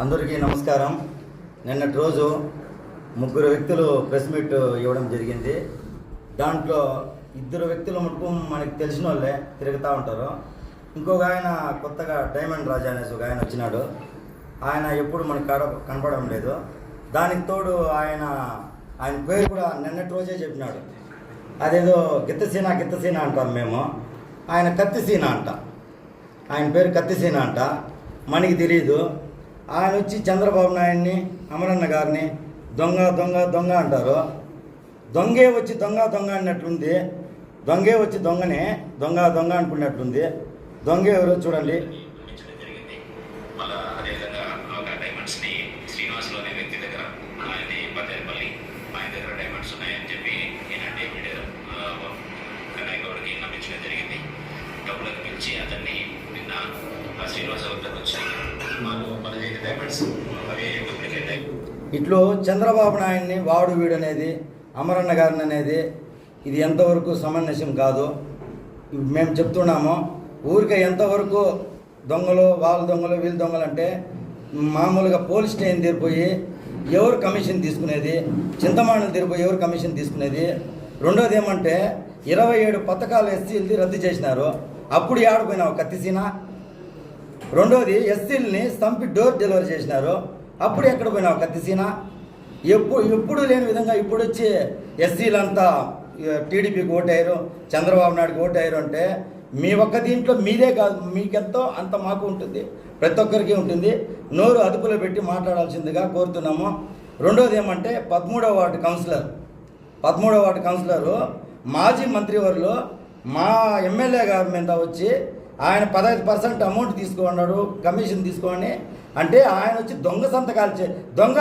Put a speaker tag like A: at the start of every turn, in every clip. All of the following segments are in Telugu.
A: అందరికీ నమస్కారం. నిన్నటి రోజు ముగ్గురు వ్యక్తులు ప్రెస్ మీట్ ఇవ్వడం జరిగింది. దాంట్లో ఇద్దరు వ్యక్తులు మటుకు మనకి తెలిసిన వాళ్ళే తిరుగుతూ ఉంటారు. ఇంకొక ఆయన కొత్తగా డైమండ్ రాజా అనేసి ఒక ఆయన వచ్చినాడు. ఆయన ఎప్పుడు మనకి కడ కనపడడం లేదు. దానికి తోడు ఆయన ఆయన పేరు కూడా నిన్నటి రోజే చెప్పినాడు. అదేదో గిత్తసీన గిత్తసీన అంటాం మేము. ఆయన కత్తిసీన అంట. ఆయన పేరు కత్తిసీన అంట. మనకి తెలియదు ఆయన వచ్చి చంద్రబాబు నాయుడిని అమరన్న గారిని దొంగ దొంగ దొంగ అంటారు. దొంగే వచ్చి దొంగ దొంగ అన్నట్లుంది. దొంగే వచ్చి దొంగనే దొంగ దొంగ అనుకున్నట్లుంది. దొంగ ఎవరో చూడండి. ఇట్లు చంద్రబాబు నాయుడిని వాడు వీడు అనేది అమరన్న గారిని అనేది ఇది ఎంతవరకు సమంజసం కాదు మేము చెప్తున్నాము. ఊరికే ఎంతవరకు దొంగలు వాళ్ళ దొంగలు వీళ్ళ దొంగలు అంటే మామూలుగా పోలీస్ స్టేషన్ తీరిపోయి ఎవరు కమిషన్ తీసుకునేది చింతమానులు తీరిపోయి ఎవరు కమిషన్ తీసుకునేది? రెండోది ఏమంటే ఇరవై ఏడు పథకాలు ఎస్సీలది రద్దు చేసినారు. అప్పుడు ఆడిపోయినావు కత్తిసీనా రెండోది ఎస్సీలని స్తంపి డోర్ డెలివరీ చేసినారు. అప్పుడు ఎక్కడ పోయినావు కత్తిసీన ఎప్పుడు ఎప్పుడు లేని విధంగా ఇప్పుడు వచ్చి ఎస్సీలంతా టీడీపీకి ఓటయ్యారు చంద్రబాబు నాయుడుకి ఓటయ్యారు అంటే మీ ఒక్క దీంట్లో మీదే కాదు మీకెంతో అంత మాకు ఉంటుంది. ప్రతి ఒక్కరికి ఉంటుంది. నోరు అదుపులో పెట్టి మాట్లాడాల్సిందిగా కోరుతున్నాము. రెండోది ఏమంటే పదమూడవ వార్డు కౌన్సిలర్. పదమూడవ వార్డు కౌన్సిలరు మాజీ మంత్రివర్యులు మా ఎమ్మెల్యే గారి మీద వచ్చి ఆయన పదహైదు పర్సెంట్ అమౌంట్ తీసుకున్నాడు కమిషన్ తీసుకొని అంటే ఆయన వచ్చి దొంగ సంతకాలు చే దొంగ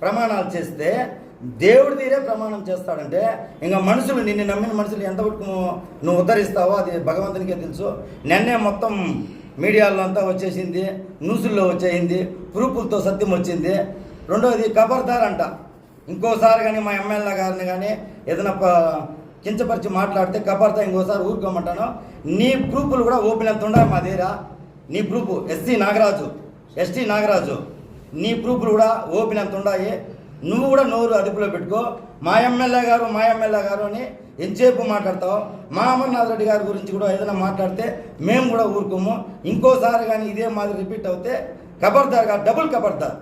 A: ప్రమాణాలు చేస్తే దేవుడి తీరే ప్రమాణం చేస్తాడంటే ఇంకా మనుషులు నిన్ను నమ్మిన మనుషులు ఎంతవరకు నువ్వు- నువ్వు ఉద్ధరిస్తావో అది భగవంతునికే తెలుసు. నిన్నే మొత్తం మీడియాలో అంతా వచ్చేసింది న్యూసుల్లో వచ్చేసింది ప్రూఫులతో సత్యం వచ్చింది. రెండోది ఖబర్దార్ అంట. ఇంకోసారి కానీ మా ఎమ్మెల్యే గారిని కానీ ఏదైనా ప- కించపరిచి మాట్లాడితే కబర్తా ఇంకోసారి ఊరుకోమంటాను. నీ ప్రూఫ్లు కూడా ఓపెన్ ఎంత ఉండాలి మా దగ్గర? నీ proof SC Nagaraju. ST Nagaraju నీ ప్రూఫ్లు కూడా ఓపెన్ ఎంత ఉండాయి. నువ్వు కూడా నోరు అదుపులో పెట్టుకో. మా ఎమ్మెల్యే గారు మా ఎమ్మెల్యే గారు అని ఎంతసేపు మాట్లాడతావు? మా అమర్నాథ్ రెడ్డి గారి గురించి కూడా ఏదైనా మాట్లాడితే మేము కూడా ఊరుకోము. ఇంకోసారి కానీ ఇదే మాదిరి రిపీట్ అవుతే కబర్దార్ గారు డబుల్ కబర్దార్.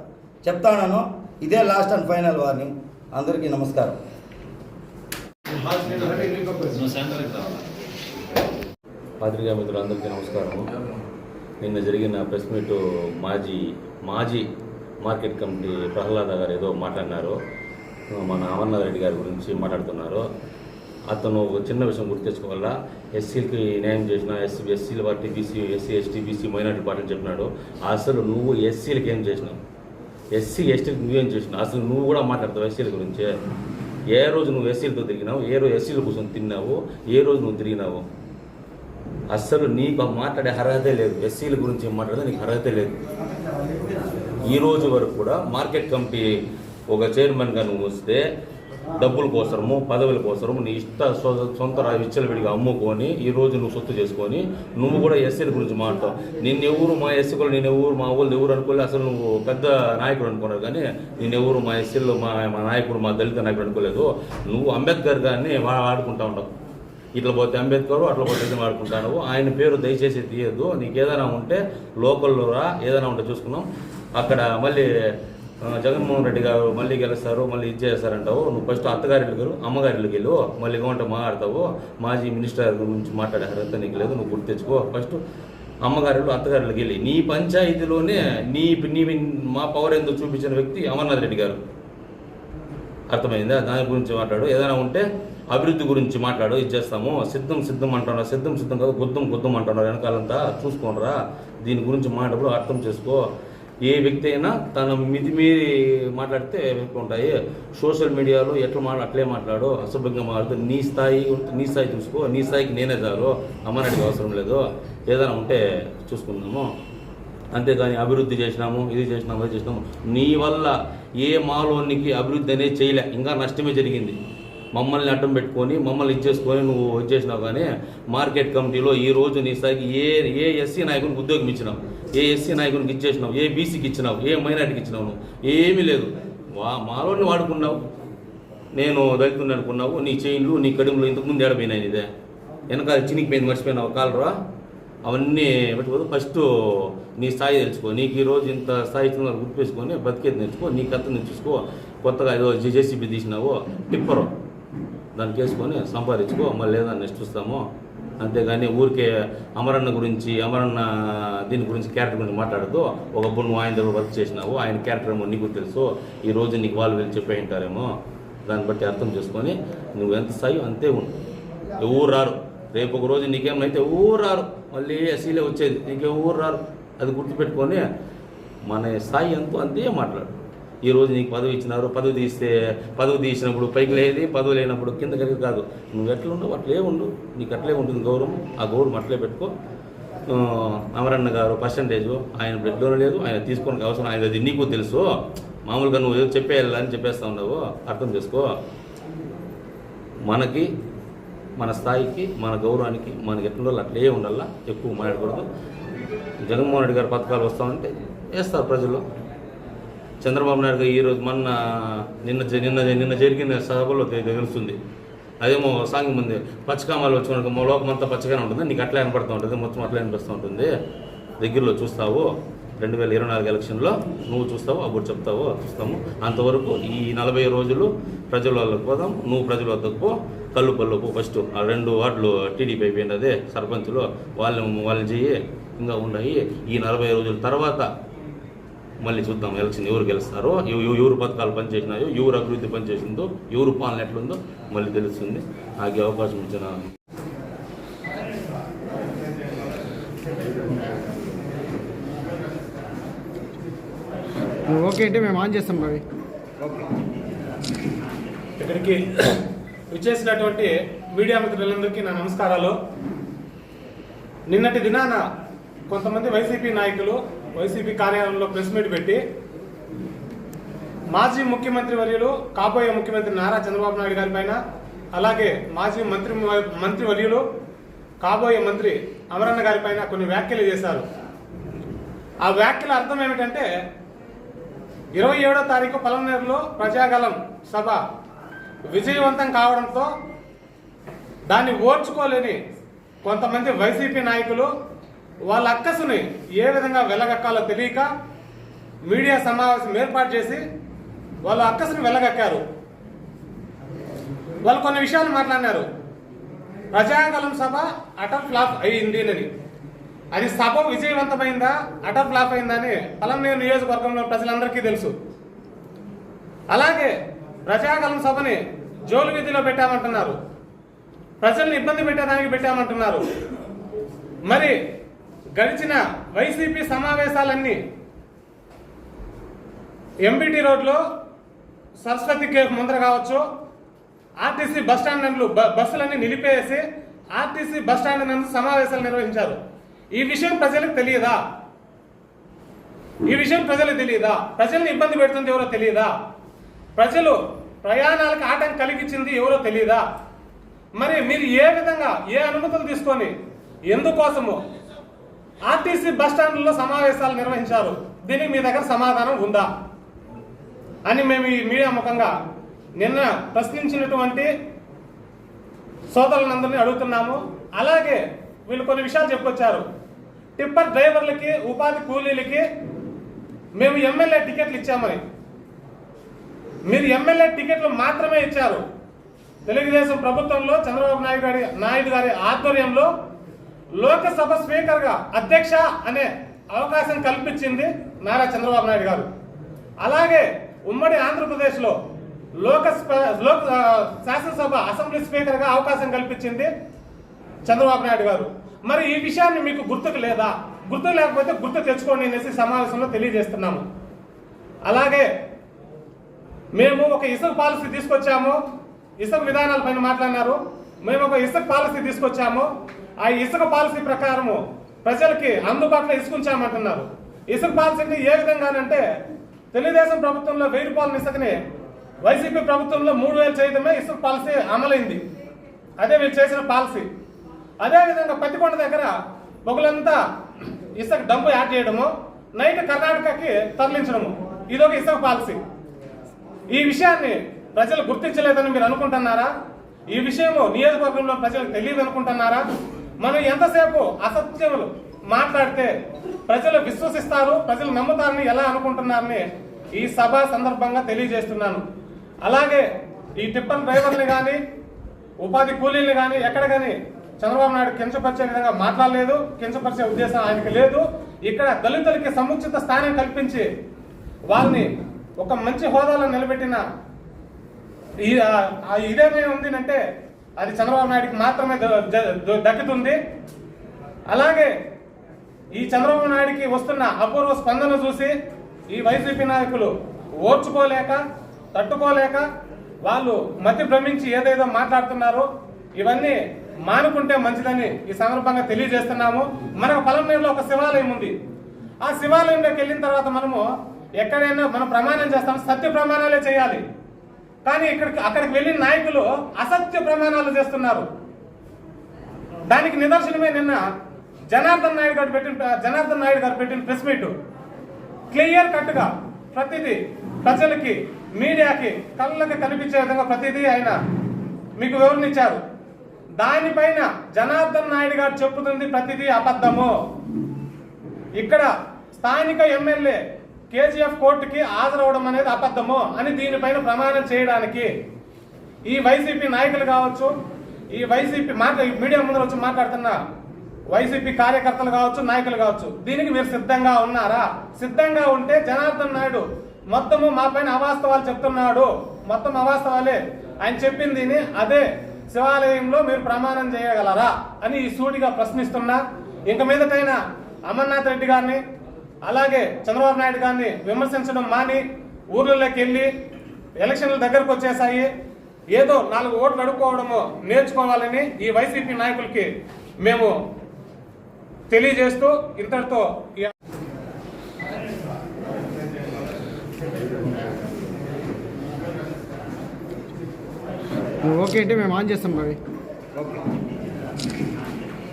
A: చెప్తాను ఇదే లాస్ట్ అండ్ ఫైనల్ వార్నింగ్. అందరికీ నమస్కారం.
B: పాత్రికా మిత్రులందరికీ నమస్కారం నిన్న జరిగిన ప్రెస్ మీట్ మాజీ మాజీ మార్కెట్ కమిటీ ప్రహ్లాద గారు ఏదో మాట్లాడినారు. మన అమర్నాథ్ రెడ్డి గారి గురించి మాట్లాడుతున్నారు. అతను చిన్న విషయం గుర్తు తెచ్చుకోవాలా ఎస్సీలకి న్యాయం చేసిన ఎస్సీ ఎస్సీల party BC SC ST BC minority పార్టీని చెప్పినాడు. అసలు నువ్వు ఎస్సీలకి ఏం చేసినావు? ఎస్సీ ఎస్టీకి నువ్వేం చేసినావు? అసలు నువ్వు కూడా మాట్లాడతావు ఎస్సీల గురించి? ఏ రోజు నువ్వు ఎస్సీలతో తిరిగినావు? ఏ రోజు ఎస్సీల కోసం తిన్నావు? ఏ రోజు నువ్వు తిరిగినావు? అస్సలు నీకు మాట్లాడే అర్హత లేదు. ఎస్సీల గురించి మాట్లాడితే నీకు అర్హత లేదు. ఈ రోజు వరకు కూడా మార్కెట్ కమిటీ ఒక చైర్మన్గా నువ్వు వస్తే డబ్బుల కోసరము పదవుల కోసరము నీ ఇష్ట సొంత విచ్చలు విచ్చలవిడిగా అమ్ముకొని ఈ రోజు నువ్వు సొత్తు చేసుకొని నువ్వు కూడా ఎస్సీల గురించి మాట్లాడతావు. నిన్నెవరు మా ఎస్సీలు కూడా నేనెవరు మా ఊళ్ళు ఎవరు అనుకోలే అసలు నువ్వు పెద్ద నాయకుడు అనుకున్నారు కానీ నిన్నెవరు మా ఎస్సీలు మా మా నాయకుడు మా దళిత నాయకుడు అనుకోలేదు. నువ్వు అంబేద్కర్ గారిని వాడుకుంటా ఉండవు ఇట్లా పోతే అంబేద్కర్ అట్లా పోతే ఇది ఆయన పేరు దయచేసి తీయద్దు. నీకు ఏదైనా ఉంటే లోకల్లో రా ఏదైనా ఉంటే చూసుకున్నాం అక్కడ మళ్ళీ జగన్మోహన్ రెడ్డి గారు మళ్ళీ గెలుస్తారు మళ్ళీ ఇది చేస్తారంటావు. నువ్వు ఫస్ట్ అత్తగారిల్లు గారు అమ్మగారిల్లుకి వెళ్ళు మళ్ళీ గంట మాట్లాడతావు. మాజీ మినిస్టర్ గురించి మాట్లాడే అర్హత నీకు లేదు నువ్వు గుర్తు తెచ్చుకో. ఫస్ట్ అమ్మగారిలు అత్తగారిల్లుకి వెళ్ళి నీ పంచాయతీలోనే నీ నీ మా పవర్ ఎందుకు చూపించిన వ్యక్తి అమర్నాథ్ రెడ్డి గారు. అర్థమైందా? దాని గురించి మాట్లాడు. ఏదైనా ఉంటే అభివృద్ధి గురించి మాట్లాడు ఇది చేస్తాము. సిద్ధం సిద్ధం అంటున్నారు. సిద్ధం సిద్ధం కాదు గుద్దం గుద్దం అంటున్నారు. వెనకాలంతా చూసుకోనరా దీని గురించి మాట్లాడప్పుడు అర్థం చేసుకో. ఏ వ్యక్తి అయినా తన మితిమీరి మాట్లాడితే ఉంటాయి. సోషల్ మీడియాలో ఎట్లా మాట్లా అట్లే మాట్లాడు. అసభ్యంగా మాట్లాడు నీ స్థాయి నీ స్థాయి చూసుకో. నీ స్థాయికి నేనే చాలు అమ్మనాడికి అవసరం లేదు. ఏదైనా ఉంటే చూసుకుందాము. అంతేగాని అభివృద్ధి చేసినాము ఇది చేసినాము అది చేసినాము. నీ వల్ల ఏ మాలోనికి అభివృద్ధి అనేది చేయలే. ఇంకా నష్టమే జరిగింది. మమ్మల్ని అడ్డం పెట్టుకొని మమ్మల్ని ఇచ్చేసుకొని నువ్వు ఇచ్చేసినావు కానీ మార్కెట్ కమిటీలో ఈ రోజు నీ స్థాయికి ఏ ఏ ఎస్సీ నాయకునికి ఉద్యోగం ఇచ్చినావు? ఏ ఎస్సీ నాయకునికి ఇచ్చేసినావు? ఏ బీసీకి ఇచ్చినావు? ఏ మైనార్టీకి ఇచ్చినావు ఏమీ లేదు. వా మాలోని వాడుకున్నావు. నేను దళితుని అనుకున్నావు. నీ చైన్లు నీ కడుములు ఇంతకుముందు ఏడపోయినాయి ఇదే వెనకాల చినిగిపోయింది మర్చిపోయినావు. కాలరా? అవన్నీ పెట్టుకోదు ఫస్ట్ నీ స్థాయి తెలుసుకో. నీకు ఈరోజు ఇంత స్థాయి ఇచ్చిన వాళ్ళు బతికేది నేర్చుకో. నీ కథ నేర్చుకో కొత్తగా ఏదో జేసీబీ తీసినావు. టిప్పరు దానికి వేసుకొని సంపాదించుకో మళ్ళీ లేదని నెక్స్ట్ చూస్తాము. అంతేగాని ఊరికే అమరన్న గురించి అమరన్న దీని గురించి క్యారెక్టర్ గురించి మాట్లాడుతూ ఒకప్పుడు నువ్వు ఆయన దగ్గర వర్క్ చేసినావు ఆయన క్యారెక్టర్ ఏమో నీకు తెలుసు. ఈ రోజు నీకు వాళ్ళు వీళ్ళు చెప్పే ఉంటారేమో. దాన్ని బట్టి అర్థం చేసుకొని నువ్వు ఎంత స్థాయి అంతే ఉండు. ఎవరు రారు. రేపు ఒక రోజు నీకేమైతే ఎవరు రారు. మళ్ళీ ఎస్సీలే వచ్చేది. నీకే ఊరు రారు. అది గుర్తుపెట్టుకొని మన స్థాయి ఎంతో అంతే మాట్లాడు. ఈరోజు నీకు పదవి ఇచ్చినారు పదవి తీస్తే పదవి తీసినప్పుడు పైకి లేదు పదవి లేనప్పుడు కింద కలిగి కాదు. నువ్వు ఎట్లా ఉండవు అట్లే ఉండు. నీకు అట్లే ఉంటుంది గౌరవం. ఆ గౌరవం అట్లే పెట్టుకో. అమరన్న గారు పర్సంటేజ్ ఆయన బ్లడ్లోనే లేదు ఆయన తీసుకోవడానికి అవసరం ఆయన అది నీకు తెలుసు. మామూలుగా నువ్వు ఏదో చెప్పేయాలని చెప్పేస్తా ఉన్నావు. అర్థం చేసుకో. మనకి మన స్థాయికి మన గౌరవానికి మనకి ఎట్లుండాలి అట్లే ఉండాలా? ఎక్కువ మాట్లాడకూడదు. జగన్మోహన్ రెడ్డి గారి పథకాలు వస్తామంటే వేస్తారు ప్రజలు. చంద్రబాబు నాయుడు గారు ఈరోజు మొన్న నిన్న జ- నిన్న నిన్న జరిగిన సభలో తెలుస్తుంది. అదేమో సాంగ్ ముందు పచ్చకామాలు వచ్చిన మా లోకం అంతా పచ్చగానే ఉంటుంది. నీకు అట్లా కనపడుతూ ఉంటుంది మొత్తం అట్లా అనిపిస్తూ ఉంటుంది. దగ్గరలో చూస్తావు రెండు వేల ఇరవై నాలుగు ఎలక్షన్లో నువ్వు చూస్తావు అప్పుడు చెప్తావు చూస్తాము. అంతవరకు ఈ నలభై రోజులు ప్రజల వాళ్ళకి పోదాం నువ్వు ప్రజల వద్దకు పో కళ్ళు పళ్ళు పో ఫస్ట్ ఆ రెండు వార్డులు టీడీపీ అయిపోయింది అదే సర్పంచులు వాళ్ళని వాళ్ళని చేయి ఇంకా ఉన్నాయి ఈ నలభై రోజుల తర్వాత మళ్ళీ చూద్దాం ఎలక్షన్ ఎవరు గెలుస్తారో ఎవ- ఎవ- ఎవరు పథకాలు పనిచేసినాయో ఎవరు అభివృద్ధి పనిచేసిందో ఎవరు పాలన ఎట్లుందో మళ్ళీ తెలుస్తుంది. ఆగే అవకాశం ఇచ్చిన
C: ఓకే అంటే మేము ఆన్ చేస్తాం రవి
D: ఇక్కడికి విచ్చేసినటువంటి మీడియా మిత్రులందరికీ నా నమస్కారాలు. నిన్నటి దినాన కొంతమంది వైసీపీ నాయకులు వైసీపీ కార్యాలయంలో ప్రెస్ మీట్ పెట్టి మాజీ ముఖ్యమంత్రి వర్యులు కాబోయే ముఖ్యమంత్రి నారా చంద్రబాబు నాయుడు గారి పైన అలాగే మాజీ మంత్రి మంత్రి వర్యులు కాబోయే మంత్రి అమరన్న గారి పైన కొన్ని వ్యాఖ్యలు చేశారు. ఆ వ్యాఖ్యల అర్థం ఏమిటంటే ఇరవై ఏడో తారీఖు పలమనేరులో ప్రజాగలం సభ విజయవంతం కావడంతో దాన్ని ఓర్చుకోలేని కొంతమంది వైసీపీ నాయకులు వాళ్ళ అక్కసుని ఏ విధంగా వెలగక్కాలో తెలియక మీడియా సమావేశం ఏర్పాటు చేసి వాళ్ళ అక్కసుని వెళ్ళగక్కారు వాళ్ళు కొన్ని విషయాలు మాట్లాడినారు. ప్రజాగలం సభ అటల్ ఫ్లాప్ అయింది అని అది సభ విజయవంతమైందా అటల్ ఫ్లాప్ అయిందా అని పలంనేరు నియోజకవర్గంలో ప్రజలందరికీ తెలుసు. అలాగే ప్రజాగలం సభని జోలు వీధిలో పెట్టామంటున్నారు. ప్రజల్ని ఇబ్బంది పెట్టడానికి పెట్టామంటున్నారు. మరి గడిచిన వైసీపీ సమావేశాలన్నీ ఎంబీటీ రోడ్లో సరస్వతి కేఫ్ ముందర కావచ్చు ఆర్టీసీ బస్ స్టాండ్ నందు బ- బస్సులన్నీ నిలిపేసి ఆర్టీసీ బస్ స్టాండ్ నందు సమావేశాలు నిర్వహించారు. ఈ విషయం ప్రజలకు తెలియదా? ఈ విషయం ప్రజలకు తెలియదా? ప్రజల్ని ఇబ్బంది పెడుతుంది ఎవరో తెలియదా? ప్రజలు ప్రయాణాలకు ఆటంకం కలిగించింది ఎవరో తెలియదా? మరి మీరు ఏ విధంగా ఏ అనుమతులు తీసుకొని ఎందుకోసము ఆర్టీసీ బస్ స్టాండ్లో సమావేశాలు నిర్వహించారు. దీనికి మీ దగ్గర సమాధానం ఉందా? అని మేము ఈ మీడియా ముఖంగా నిన్న ప్రశ్నించినటువంటి సోదరులందరినీ అడుగుతున్నాము. అలాగే వీళ్ళు కొన్ని విషయాలు చెప్పొచ్చారు. టిప్పర్ డ్రైవర్లకి ఉపాధి కూలీలకి మేము ఎమ్మెల్యే టికెట్లు ఇచ్చామని. మీరు ఎమ్మెల్యే టికెట్లు మాత్రమే ఇచ్చారు. తెలుగుదేశం ప్రభుత్వంలో చంద్రబాబు నాయుడు గారి నాయుడు గారి ఆధ్వర్యంలో లోకసభ స్పీకర్గా అధ్యక్ష అనే అవకాశం కల్పించింది నారా చంద్రబాబు నాయుడు గారు. అలాగే ఉమ్మడి ఆంధ్రప్రదేశ్లో లోక లోక శాసనసభ అసెంబ్లీ స్పీకర్గా అవకాశం కల్పించింది చంద్రబాబు నాయుడు గారు. మరి ఈ విషయాన్ని మీకు గుర్తుకు లేదా? గుర్తు లేకపోతే గుర్తు తెచ్చుకోండి అనేసి సమావేశంలో తెలియజేస్తున్నాము. అలాగే మేము ఒక ఇసుక పాలసీ తీసుకొచ్చాము. ఇసుక విధానాల పైన మాట్లాడినారు. మేము ఒక ఇసుక పాలసీ తీసుకొచ్చాము. ఆ ఇసుక పాలసీ ప్రకారము ప్రజలకి అందుబాటులో ఇసుకుంచామంటున్నారు. ఇసుక పాలసీని ఏ విధంగానంటే తెలుగుదేశం ప్రభుత్వంలో వెయ్యి రూపాయల ఇసుకని వైసీపీ ప్రభుత్వంలో మూడు వేలు చేయడమే ఇసుక పాలసీ అమలైంది. అదే వీళ్ళు చేసిన పాలసీ. అదేవిధంగా పత్తికొండ దగ్గర పొగలంతా ఇసుక డంపు యాడ్ చేయడము నైట్ కర్ణాటకకి తరలించడము. ఇదొక ఇసుక పాలసీ. ఈ విషయాన్ని ప్రజలు గుర్తించలేదని మీరు అనుకుంటున్నారా? ఈ విషయము నియోజకవర్గంలో ప్రజలకు తెలియదు అనుకుంటున్నారా మనం ఎంతసేపు అసత్యములు మాట్లాడితే ప్రజలు విశ్వసిస్తారు ప్రజలు నమ్ముతారని ఎలా అనుకుంటున్నారని ఈ సభ సందర్భంగా తెలియజేస్తున్నాను. అలాగే ఈ టిప్పర్ డ్రైవర్ని కానీ ఉపాధి కూలీల్ని కానీ ఎక్కడ కానీ చంద్రబాబు నాయుడు కించపరిచే విధంగా మాట్లాడలేదు కించపరిచే ఉద్దేశం ఆయనకి లేదు. ఇక్కడ దళితులకి సముచిత స్థానం కల్పించి వాళ్ళని ఒక మంచి హోదాలో నిలబెట్టిన ఇదేమైనా ఉంది అంటే అది చంద్రబాబు నాయుడికి మాత్రమే దక్కుతుంది. అలాగే ఈ చంద్రబాబు నాయుడికి వస్తున్న అపూర్వ స్పందన చూసి ఈ వైసీపీ నాయకులు ఓర్చుకోలేక తట్టుకోలేక వాళ్ళు మతి భ్రమించి ఏదేదో మాట్లాడుతున్నారో. ఇవన్నీ మానుకుంటే మంచిదని ఈ సందర్భంగా తెలియజేస్తున్నాము. మనకు పొలంనేరులో ఒక శివాలయం ఉంది. ఆ శివాలయంలోకి వెళ్ళిన తర్వాత మనము ఎక్కడైనా మనం ప్రమాణం చేస్తాం. సత్య ప్రమాణాలే చేయాలి. కానీ ఇక్కడికి అక్కడికి వెళ్ళిన నాయకులు అసత్య ప్రమాణాలు చేస్తున్నారు. దానికి నిదర్శనమే నిన్న జనార్దన్ నాయుడు గారు పెట్టిన జనార్దన్ నాయుడు గారు పెట్టిన ప్రెస్ మీట్. క్లియర్ కట్గా ప్రతిదీ ప్రజలకి మీడియాకి కళ్ళకి కనిపించే విధంగా ప్రతిదీ ఆయన మీకు వివరణించారు దానిపైన జనార్దన్ నాయుడు గారు చెప్పుతుంది ప్రతిదీ అబద్ధము. ఇక్కడ స్థానిక ఎమ్మెల్యే కేజీఎఫ్ కోర్టుకి హాజరవడం అనేది అబద్ధము అని దీనిపైన ప్రమాణం చేయడానికి. ఈ వైసీపీ నాయకులు కావచ్చు ఈ వైసీపీ మాట మీడియా ముందర వచ్చి మాట్లాడుతున్న వైసీపీ కార్యకర్తలు కావచ్చు నాయకులు కావచ్చు దీనికి మీరు సిద్ధంగా ఉన్నారా? సిద్ధంగా ఉంటే జనార్దన్ నాయుడు మొత్తము మా పైన అవాస్తవాలు చెప్తున్నాడు. మొత్తం అవాస్తవాలే. ఆయన చెప్పింది అదే శివాలయంలో మీరు ప్రమాణం చేయగలరా అని ఈ సూటిగా ప్రశ్నిస్తున్నా. ఇంక మీదటైనా అమర్నాథ్ రెడ్డి గారిని అలాగే చంద్రబాబు నాయుడు గారిని విమర్శించడం మాని ఊర్లలోకి వెళ్ళి ఎలక్షన్లు దగ్గరకు వచ్చేసాయి ఏదో నాలుగు ఓట్లు అడుక్కోవడము నేర్చుకోవాలని ఈ వైసీపీ నాయకులకి మేము తెలియజేస్తూ ఇంతటితో
C: ఓకే అంటే మేము ఆన్ చేస్తాం మరి.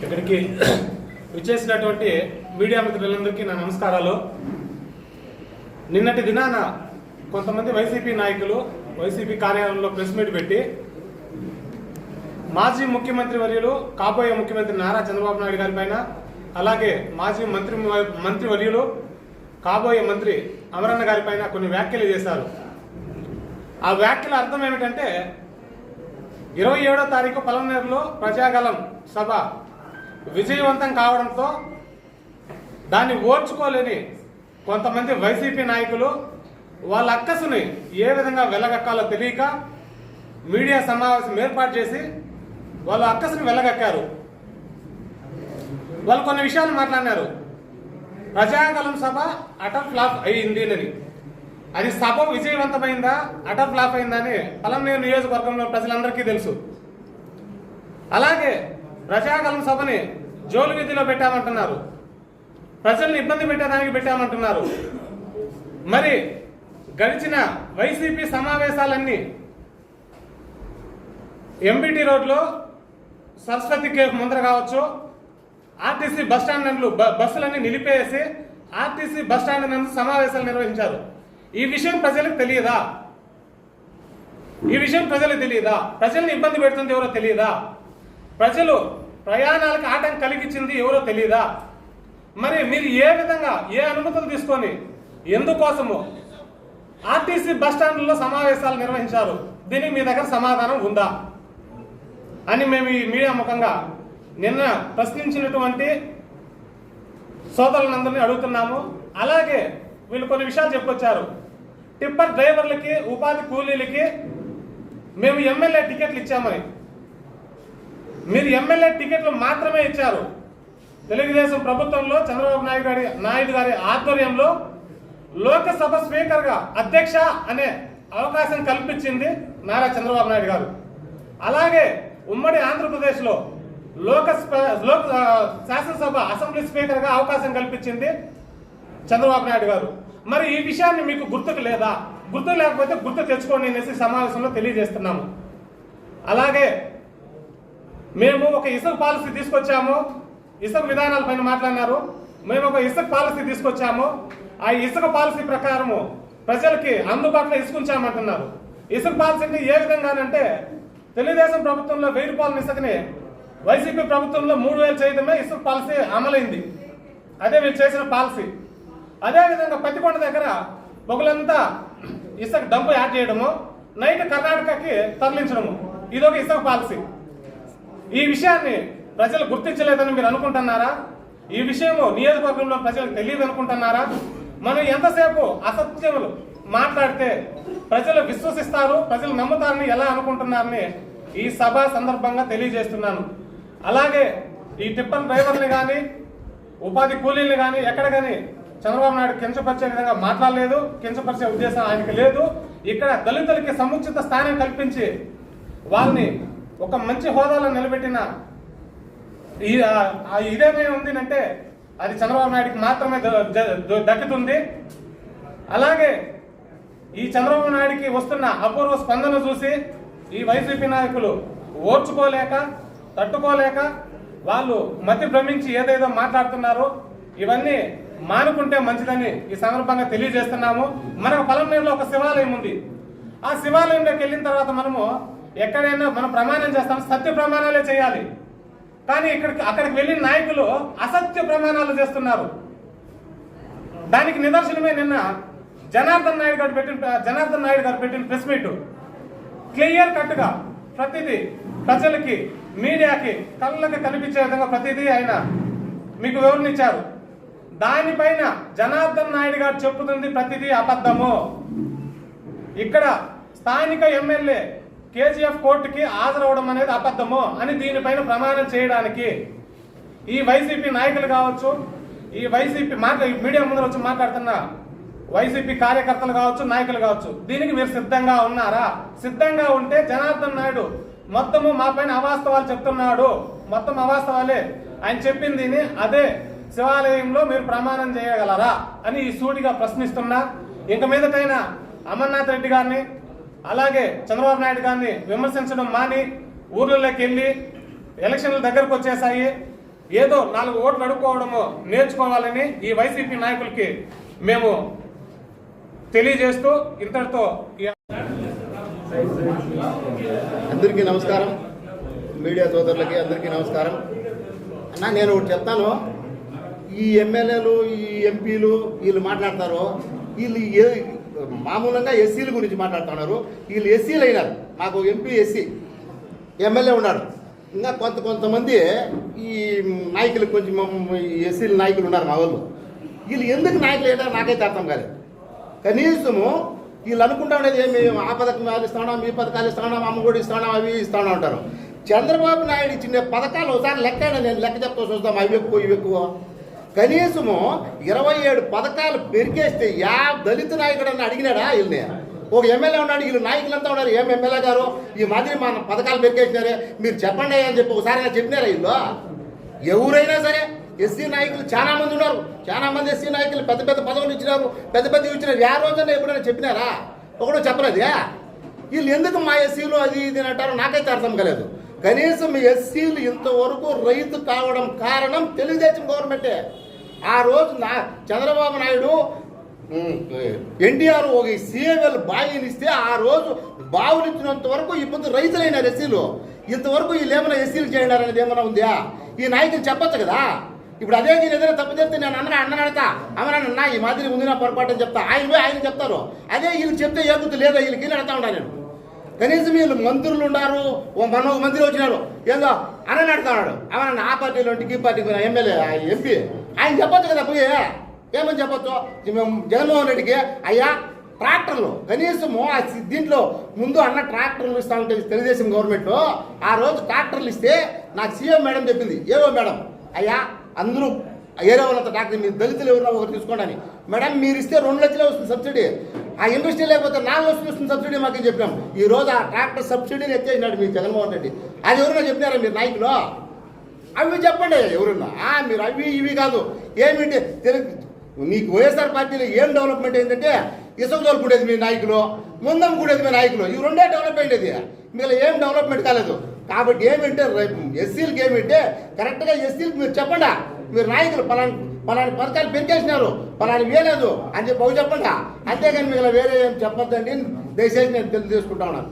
D: ఇక్కడికి విచ్చేసినటువంటి మీడియా మిత్రులందరికీ నా నమస్కారాలు. నిన్నటి దినాన కొంతమంది వైసీపీ నాయకులు వైసీపీ కార్యాలయంలో ప్రెస్ మీట్ పెట్టి మాజీ ముఖ్యమంత్రి వర్యులు కాబోయే ముఖ్యమంత్రి నారా చంద్రబాబు నాయుడు గారి పైన అలాగే మాజీ మంత్రి మంత్రి వర్యులు కాబోయే మంత్రి అమరన్న గారి పైన కొన్ని వ్యాఖ్యలు చేశారు. ఆ వ్యాఖ్యల అర్థం ఏమిటంటే ఇరవై ఏడో తారీఖు పలమనేరులో ప్రజాగలం సభ విజయవంతం కావడంతో దాన్ని ఓర్చుకోలేని కొంతమంది వైసీపీ నాయకులు వాళ్ళ అక్కసుని ఏ విధంగా వెళ్ళగక్కాలో తెలియక మీడియా సమావేశం ఏర్పాటు చేసి వాళ్ళ అక్కసుని వెళ్ళగక్కారు వాళ్ళు కొన్ని విషయాలు మాట్లాడినారు. ప్రజాగలం సభ అటల్ ఫ్లాప్ అయింది అని. అది సభ విజయవంతమైందా అటర్ ఫ్లాప్ అయిందా అని పలంనేరు నియోజకవర్గంలో ప్రజలందరికీ తెలుసు. అలాగే ప్రజాగలం సభని జోలు విధిలో పెట్టామంటున్నారు. ప్రజల్ని ఇబ్బంది పెట్టడానికి పెట్టామంటున్నారు. మరి గడిచిన వైసీపీ సమావేశాలన్నీ ఎంబీటీ రోడ్లో సరస్వతి కేఫ్ ముందర కావచ్చు ఆర్టీసీ బస్ స్టాండ్ నందు బ- బస్సులన్నీ నిలిపేసి ఆర్టీసీ బస్ స్టాండ్ నందు సమావేశాలు నిర్వహించారు. ఈ విషయం ప్రజలకు తెలియదా? ఈ విషయం ప్రజలకు తెలియదా? ప్రజల్ని ఇబ్బంది పెడుతుంది ఎవరో తెలియదా? ప్రజలు ప్రయాణాలకు ఆటంకం కలిగించింది ఎవరో తెలియదా? మరి మీరు ఏ విధంగా ఏ అనుమతులు తీసుకొని ఎందుకోసము ఆర్టీసీ బస్ స్టాండ్లో సమావేశాలు నిర్వహించారు? దీనికి మీ దగ్గర సమాధానం ఉందా? అని మేము ఈ మీడియా ముఖంగా నిన్న ప్రశ్నించినటువంటి సోదరులందరినీ అడుగుతున్నాము. అలాగే వీళ్ళు కొన్ని విషయాలు చెప్పొచ్చారు టిప్పర్ డ్రైవర్లకి ఉపాధి కూలీలకి మేము ఎమ్మెల్యే టికెట్లు ఇచ్చామని. మీరు ఎమ్మెల్యే టికెట్లు మాత్రమే ఇచ్చారు. తెలుగుదేశం ప్రభుత్వంలో చంద్రబాబు నాయుడు గారి నాయుడు గారి ఆధ్వర్యంలో లోకసభ స్పీకర్గా అధ్యక్ష అనే అవకాశం కల్పించింది నారా చంద్రబాబు నాయుడు గారు. అలాగే ఉమ్మడి ఆంధ్రప్రదేశ్లో లోక లోక్ శాసనసభ అసెంబ్లీ స్పీకర్గా అవకాశం కల్పించింది చంద్రబాబు నాయుడు గారు. మరి ఈ విషయాన్ని మీకు గుర్తుకు లేదా? గుర్తు లేకపోతే గుర్తు తెచ్చుకోండి అనేసి సమావేశంలో తెలియజేస్తున్నాము. అలాగే మేము ఒక ఇసుక పాలసీ తీసుకొచ్చాము. ఇసుక విధానాల పైన మాట్లాడినారు. మేము ఒక ఇసుక పాలసీ తీసుకొచ్చాము. ఆ ఇసుక పాలసీ ప్రకారము ప్రజలకి అందుబాటులో ఇసుకుంచామంటున్నారు. ఇసుక పాలసీని ఏ విధంగానంటే తెలుగుదేశం ప్రభుత్వంలో వెయ్యి రూపాయల ఇసుకని వైసీపీ ప్రభుత్వంలో మూడు వేలు చేయడమే ఇసుక పాలసీ అమలైంది. అదే వీళ్ళు చేసిన పాలసీ. అదేవిధంగా పత్తికొండ దగ్గర పొగలంతా ఇసుక డంపు యాడ్ చేయడము నైట్ కర్ణాటకకి తరలించడము. ఇదొక ఇసుక పాలసీ. ఈ విషయాన్ని ప్రజలు గుర్తించలేదని మీరు అనుకుంటున్నారా? ఈ విషయము నియోజకవర్గంలో ప్రజలకు తెలియదు అనుకుంటున్నారా? మనం ఎంతసేపు అసత్యములు మాట్లాడితే ప్రజలు విశ్వసిస్తారు ప్రజలు నమ్ముతారని ఎలా అనుకుంటున్నారని ఈ సభ సందర్భంగా తెలియజేస్తున్నాను. అలాగే ఈ టిప్పర్ డ్రైవర్ని కానీ ఉపాధి కూలీల్ని కానీ ఎక్కడ కానీ చంద్రబాబు నాయుడు కించపరిచే విధంగా మాట్లాడలేదు కించపరిచే ఉద్దేశం ఆయనకి లేదు. ఇక్కడ దళితులకి సముచిత స్థానం కల్పించి వాళ్ళని ఒక మంచి హోదాలో నిలబెట్టిన ఈ ఇదేమైనా ఉందినంటే అది చంద్రబాబు నాయుడికి మాత్రమే దక్కుతుంది. అలాగే ఈ చంద్రబాబు నాయుడికి వస్తున్న అపూర్వ స్పందన చూసి ఈ వైసీపీ నాయకులు ఓర్చుకోలేక తట్టుకోలేక వాళ్ళు మతి భ్రమించి ఏదేదో మాట్లాడుతున్నారో. ఇవన్నీ మానుకుంటే మంచిదని ఈ సందర్భంగా తెలియజేస్తున్నాము. మనకు పొలంనేరులో ఒక శివాలయం ఉంది. ఆ శివాలయంలోకి వెళ్ళిన తర్వాత మనము ఎక్కడైనా మనం ప్రమాణం చేస్తాం సత్య ప్రమాణాలే చేయాలి. కానీ ఇక్కడికి అక్కడికి వెళ్ళిన నాయకులు అసత్య ప్రమాణాలు చేస్తున్నారు. దానికి నిదర్శనమే నిన్న జనార్దన్ నాయుడు గారు పెట్టిన జనార్దన్ నాయుడు గారు పెట్టిన ప్రెస్ మీట్. క్లియర్ కట్గా ప్రతిదీ ప్రజలకి మీడియాకి కళ్ళకి కనిపించే విధంగా ప్రతిదీ ఆయన మీకు వివరణించారు దానిపైన జనార్దన్ నాయుడు గారు చెప్పుతుంది ప్రతిదీ అబద్ధము. ఇక్కడ స్థానిక ఎమ్మెల్యే కేజీఎఫ్ కోర్టుకి హాజరవడం అనేది అబద్ధము అని దీనిపైన ప్రమాణం చేయడానికి ఈ వైసీపీ నాయకులు కావచ్చు ఈ వైసీపీ మాట్లా మీడియా ముందర వచ్చి మాట్లాడుతున్న వైసీపీ కార్యకర్తలు కావచ్చు నాయకులు కావచ్చు దీనికి మీరు సిద్ధంగా ఉన్నారా? సిద్ధంగా ఉంటే జనార్దన్ నాయుడు మొత్తము మా పైన అవాస్తవాలు చెప్తున్నాడు. మొత్తం అవాస్తవాలే. ఆయన చెప్పింది అదే శివాలయంలో మీరు ప్రమాణం చేయగలరా అని ఈ సూటిగా ప్రశ్నిస్తున్నా. ఇంక మీదటైనా అమర్నాథ్ రెడ్డి గారిని అలాగే చంద్రబాబు నాయుడు గారిని విమర్శించడం మాని ఊర్లలోకి వెళ్ళి ఎలక్షన్లు దగ్గరకు వచ్చేసాయి ఏదో నాలుగు ఓట్లు అడుక్కోవడము నేర్చుకోవాలని ఈ వైసీపీ నాయకులకి మేము తెలియజేస్తూ ఇంతటితో
E: అందరికీ నమస్కారం. మీడియా సోదరులకి అందరికీ నమస్కారం. అన్న నేను ఒకటి చెప్తాను. ఈ ఎమ్మెల్యేలు ఈ ఎంపీలు వీళ్ళు మాట్లాడతారు. వీళ్ళు ఏ మామూలుగా ఎస్సీల గురించి మాట్లాడుతున్నారు. వీళ్ళు ఎస్సీలు అయినారు. మాకు ఎంపీ ఎస్సీ ఎమ్మెల్యే ఉన్నారు. ఇంకా కొంత కొంతమంది ఈ నాయకులు కొంచెం ఎస్సీల నాయకులు ఉన్నారు మా వాళ్ళు. వీళ్ళు ఎందుకు నాయకులు అయినా నాకైతే అర్థం కాలేదు. కనీసము వీళ్ళు అనుకుంటా ఉండేది ఏమి ఆ పథకం ఇస్తాడా ఈ పథకాలు ఇస్తాడా అమ్మ కూడా ఇస్తాడా అవి ఇస్తాడా అంటారు. చంద్రబాబు నాయుడు ఇచ్చిన పథకాలు ఒకసారి లెక్క అయినా నేను లెక్క చెప్తా చూస్తాం అవి ఎక్కువ ఇవి ఎక్కువ. కనీసము ఇరవై ఏడు పథకాలు పెరికేస్తే యా దళిత నాయకుడు అని అడిగినాడా వీళ్ళని? ఒక ఎమ్మెల్యే ఉన్నాడు వీళ్ళు నాయకులంతా ఉన్నారు. ఏం ఎమ్మెల్యే గారు? ఈ మాదిరి మన పథకాలు పెరికేసినారే మీరు చెప్పండి అని చెప్పి ఒకసారి చెప్పినారా వీళ్ళు? ఎవరైనా సరే ఎస్సీ నాయకులు చాలా మంది ఉన్నారు. చాలా మంది ఎస్సీ నాయకులు పెద్ద పెద్ద పదవులు ఇచ్చినారు. పెద్ద పెద్ద ఇచ్చినారు. యా రోజన్నా ఎప్పుడైనా చెప్పినారా? ఒకడు చెప్పలేదే వీళ్ళు ఎందుకు మా ఎస్సీలు అది ఇది అంటారు అంటారో నాకైతే అర్థం కాలేదు. కనీసం ఎస్సీలు ఇంతవరకు రైతు కావడం కారణం తెలుగుదేశం గవర్నమెంటే. ఆ రోజు నా చంద్రబాబు నాయుడు ఎన్టీఆర్ ఒక సీఎంఎల్ బావినిస్తే ఆ రోజు బావులు ఇచ్చినంత వరకు ఇప్పుడు రైతులైన ఎస్సీలు. ఇంతవరకు వీళ్ళు ఏమైనా ఎస్సీలు చేయండి ఏమైనా ఉందా? ఈ నాయకులు చెప్పొచ్చు కదా? ఇప్పుడు అదే నేను ఏదైనా తప్పు చెప్తే నేను అన్న అన్న అడతా? అమ్మనా ఈ మాదిరి ఉంది నా పొరపాటు అని చెప్తా. ఆయన పోయి ఆయన చెప్తారు. అదే వీళ్ళు చెప్తే ఏగుతు లేదా? వీళ్ళకి వీళ్ళు అడతా ఉంటాను నేను. కనీసం వీళ్ళు మంత్రులు ఉన్నారు ఓ మన ఒక మంత్రి వచ్చినారు. ఏదో అని ఉన్నాడు అవన్న ఆ పార్టీలో ఈ పార్టీకి ఎమ్మెల్యే ఎంపీ. ఆయన చెప్పొచ్చు కదా పోయి ఏమని చెప్పొచ్చు? మేము జగన్మోహన్ రెడ్డికి అయ్యా ట్రాక్టర్లు. కనీసము ఆ దీంట్లో ముందు అన్న ట్రాక్టర్లు ఇస్తా ఉంటే తెలుగుదేశం గవర్నమెంట్ ఆ రోజు ట్రాక్టర్లు ఇస్తే నాకు సీఎం మేడం చెప్పింది. ఏవో మేడం? అయ్యా అందరూ ఏరే వాళ్ళంత ట్రాక్టర్ మీరు దళితులు ఎవరన్నా ఒకరు తీసుకోండి అని. మేడం మీరు ఇస్తే రెండు లక్షలే వస్తుంది సబ్సిడీ. ఆ ఇండస్ట్రీ లేకపోతే నాలుగు లక్షలు వస్తుంది సబ్సిడీ మాకు చెప్పినాం. ఈ రోజు ఆ ట్రాక్టర్ సబ్సిడీని ఎత్తేసినాడు మీ జగన్మోహన్ రెడ్డి. అది ఎవరైనా చెప్పినారా మీరు నాయకులు? అవి చెప్పండి ఎవరున్నా. మీరు అవి ఇవి కాదు. ఏమిటి? తెలుగు నీకు వైఎస్ఆర్ పార్టీలో ఏం డెవలప్మెంట్ ఏంటంటే ఇసుక తోలుకునేది మీ నాయకులు ముందం కూడేది మీ నాయకులు. ఇవి రెండే డెవలప్మెంట్ ఇది మీరు ఏం డెవలప్మెంట్ కాలేదు. కాబట్టి ఏమిటంటే రేపు ఎస్సీలకి ఏమిటంటే కరెక్ట్గా ఎస్సీలకి మీరు చెప్పండి. మీరు నాయకులు పలానా పలాని పథకాలు పెంచేసినారు పలాని వేయలేదు అని చెప్పి అవి చెప్పండి. అంతేగాని మిగిలిన వేరే ఏం చెప్పొద్దండి. దయచేసి నేను తెలియజేసుకుంటా ఉన్నాను.